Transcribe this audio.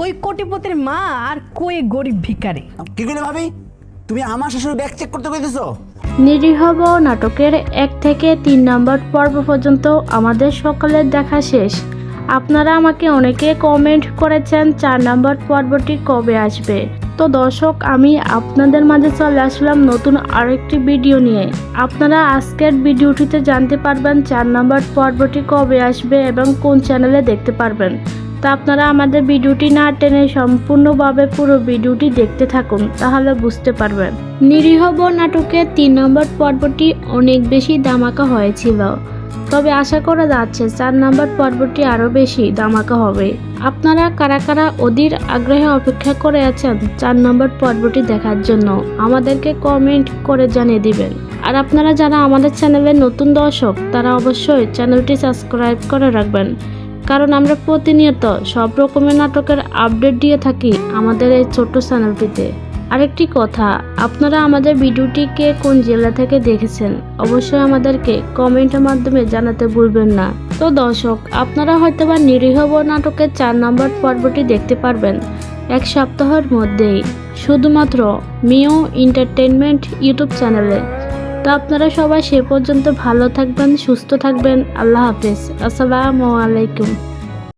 কই কোটিপতির মা আর কই গরিব ভিখারি? কি করলে ভাবি? তুমি আমার শ্বশুর ব্যাগ চেক করতে কইতেছো? নিরীহ নাটকের এক থেকে তিন নম্বর পর্ব পর্যন্ত আমাদের সকলের দেখা শেষ। আপনারা আমাকে অনেকে কমেন্ট করেছেন চার নম্বর পর্বটি কবে আসবে। তো দর্শক আমি আপনাদের মাঝে চলে আসলাম নতুন আরেকটি ভিডিও নিয়ে। আপনারা আজকের ভিডিওটিতে জানতে পারবেন চার নম্বর পর্বটি কবে আসবে এবং কোন চ্যানেলে দেখতে পারবেন। তা আপনারা আমাদের ভিডিওটি না টেনে সম্পূর্ণভাবে পুরো ভিডিওটি দেখতে থাকুন, তাহলে বুঝতে পারবেন। নিরীহ নাটকের তিন নম্বর পর্বটি অনেক বেশি দামাকা হয়েছিল। তবে আশা করা যাচ্ছে চার নম্বর পর্বটি আরও বেশি দামাকা হবে। আপনারা কারা কারা অধীর আগ্রহে অপেক্ষা করে আছেন চার নম্বর পর্বটি দেখার জন্য, আমাদেরকে কমেন্ট করে জানিয়ে দিবেন। আর আপনারা যারা আমাদের চ্যানেলের নতুন দর্শক, তারা অবশ্যই চ্যানেলটি সাবস্ক্রাইব করে রাখবেন। কারণ আমরা প্রতিনিয়ত সব রকমের নাটকের আপডেট দিয়ে থাকি আমাদের এই ছোট্ট চ্যানেলটিতে। আরেকটি কথা, আপনারা আমাদের ভিডিওটিকে কোন জেলা থেকে দেখেছেন, অবশ্যই আমাদেরকে কমেন্টের মাধ্যমে জানাতে ভুলবেন না। তো দর্শক, আপনারা হয়তোবা নিরীহ বউ নাটকের চার নম্বর পর্বটি দেখতে পারবেন এক সপ্তাহের মধ্যেই। শুধুমাত্র মিও এন্টারটেনমেন্ট ইউটিউব চ্যানেলে। তো আপনারা সবাই সে পর্যন্ত ভালো থাকবেন সুস্থ থাকবেন। আল্লাহ হাফেজ। আসসালামু আলাইকুম।